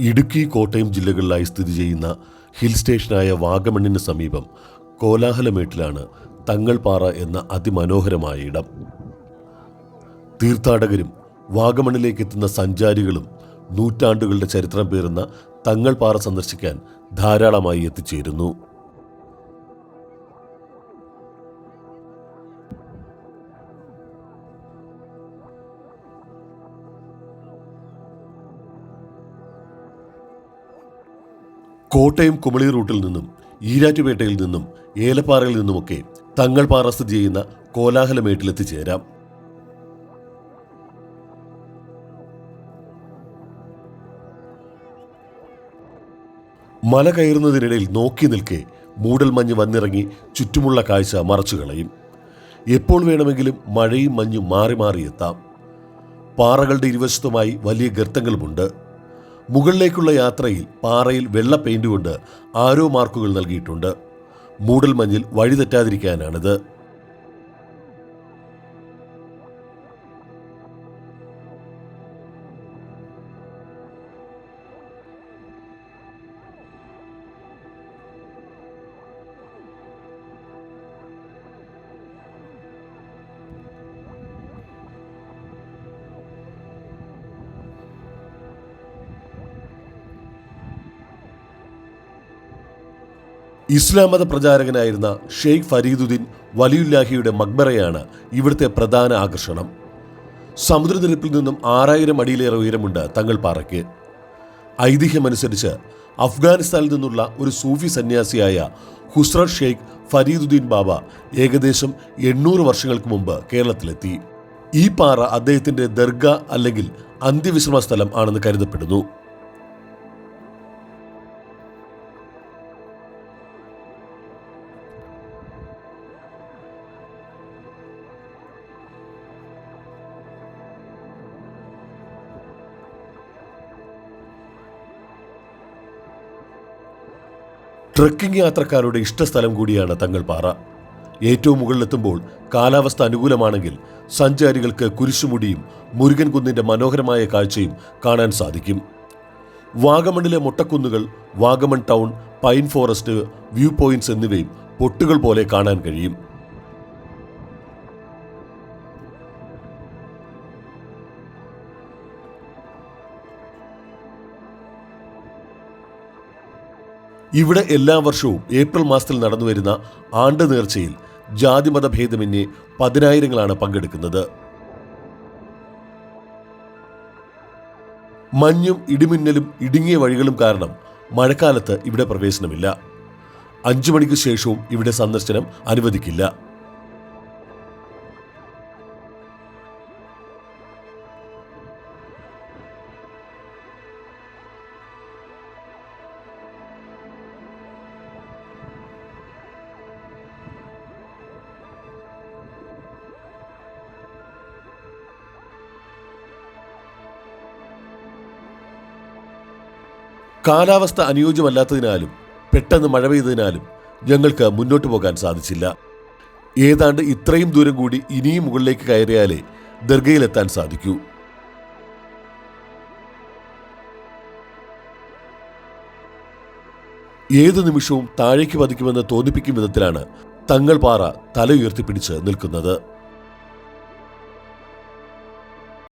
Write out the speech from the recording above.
ഇടുക്കി കോട്ടയം ജില്ലകളിലായി സ്ഥിതി ചെയ്യുന്ന ഹിൽ സ്റ്റേഷനായ വാഗമണ്ണിന് സമീപം കോലാഹലമേട്ടിലാണ് തങ്ങൾപാറ എന്ന അതിമനോഹരമായ ഇടം. തീർത്ഥാടകരും വാഗമണ്ണിലേക്ക് എത്തുന്ന സഞ്ചാരികളും നൂറ്റാണ്ടുകളുടെ ചരിത്രം പേറുന്ന തങ്ങൾപാറ സന്ദർശിക്കാൻ ധാരാളമായി എത്തിച്ചേരുന്നു. കോട്ടയം കുമളി റൂട്ടിൽ നിന്നും ഈരാറ്റുപേട്ടയിൽ നിന്നും ഏലപ്പാറയിൽ നിന്നുമൊക്കെ തങ്ങൾപാറ സ്ഥിതി ചെയ്യുന്ന കോലാഹലമേട്ടിലെത്തിച്ചേരാം. മല കയറുന്നതിനിടയിൽ നോക്കി നിൽക്കെ മൂടൽമഞ്ഞ് വന്നിറങ്ങി ചുറ്റുമുള്ള കാഴ്ച മറച്ചു കളയും. എപ്പോൾ വേണമെങ്കിലും മഴയും മഞ്ഞും മാറി മാറിയെത്താം പാറകളുടെ ഇരുവശത്തുമായി വലിയ ഗർത്തങ്ങളുമുണ്ട്. മുകളിലേക്കുള്ള യാത്രയിൽ പാറയിൽ വെള്ള പെയിന്റ് കൊണ്ട് ആരോ മാർക്കുകൾ നൽകിയിട്ടുണ്ട്. മൂടൽമഞ്ഞിൽ വഴി തെറ്റാതിരിക്കാനാണിത്. ഇസ്ലാം മത പ്രചാരകനായിരുന്ന ഷെയ്ഖ് ഫരീദുദ്ദീൻ വലിയുല്ലാഹിയുടെ മക്ബറയാണ് ഇവിടുത്തെ പ്രധാന ആകർഷണം. സമുദ്രനിരപ്പിൽ നിന്നും ആറായിരം അടിയിലേറെ ഉയരമുണ്ട് തങ്ങൾ പാറയ്ക്ക്. ഐതിഹ്യമനുസരിച്ച് അഫ്ഗാനിസ്ഥാനിൽ നിന്നുള്ള ഒരു സൂഫി സന്യാസിയായ ഹുസ്രത് ഷെയ്ഖ് ഫരീദുദ്ദീൻ ബാബ ഏകദേശം എണ്ണൂറ് വർഷങ്ങൾക്ക് മുമ്പ് കേരളത്തിലെത്തി. ഈ പാറ അദ്ദേഹത്തിന്റെ ദർഗ അല്ലെങ്കിൽ അന്ത്യവിശ്രമ സ്ഥലം ആണെന്ന് കരുതപ്പെടുന്നു. ട്രക്കിംഗ് യാത്രക്കാരുടെ ഇഷ്ടസ്ഥലം കൂടിയാണ് തങ്ങൾപാറ ഏറ്റവും മുകളിലെത്തുമ്പോൾ കാലാവസ്ഥ അനുകൂലമാണെങ്കിൽ സഞ്ചാരികൾക്ക് കുരിശുമുടിയും മുരുകൻ കുന്നിന്റെ മനോഹരമായ കാഴ്ചയും കാണാൻ സാധിക്കും. വാഗമണിലെ മുട്ടക്കുന്നുകൾ Vagamon town pine forest view points എന്നിവയും പൊട്ടുകൾ പോലെ കാണാൻ കഴിയും. ഇവിടെ എല്ലാ വർഷവും ഏപ്രിൽ മാസത്തിൽ നടന്നുവരുന്ന ആണ്ട് നേർച്ചയിൽ ജാതിമത ഭേദമന്യേ പതിനായിരങ്ങളാണ് പങ്കെടുക്കുന്നത്. മഞ്ഞും ഇടിമിന്നലും ഇടുങ്ങിയ വഴികളും കാരണം മഴക്കാലത്ത് ഇവിടെ പ്രവേശനമില്ല. അഞ്ചു മണിക്ക് ശേഷവും ഇവിടെ സന്ദർശനം അനുവദിക്കില്ല. കാലാവസ്ഥ അനുയോജ്യമല്ലാത്തതിനാലും പെട്ടെന്ന് മഴ പെയ്തതിനാലും ഞങ്ങൾക്ക് മുന്നോട്ട് പോകാൻ സാധിച്ചില്ല. ഏതാണ്ട് ഇത്രയും ദൂരം കൂടി ഇനിയും മുകളിലേക്ക് കയറിയാലേ ദർഗയിലെത്താൻ സാധിക്കൂ. ഏതു നിമിഷവും താഴേക്ക് പതിക്കുമെന്ന് തോന്നിപ്പിക്കും വിധത്തിലാണ് തങ്ങൾ പാറ തല ഉയർത്തിപ്പിടിച്ച് നിൽക്കുന്നത്.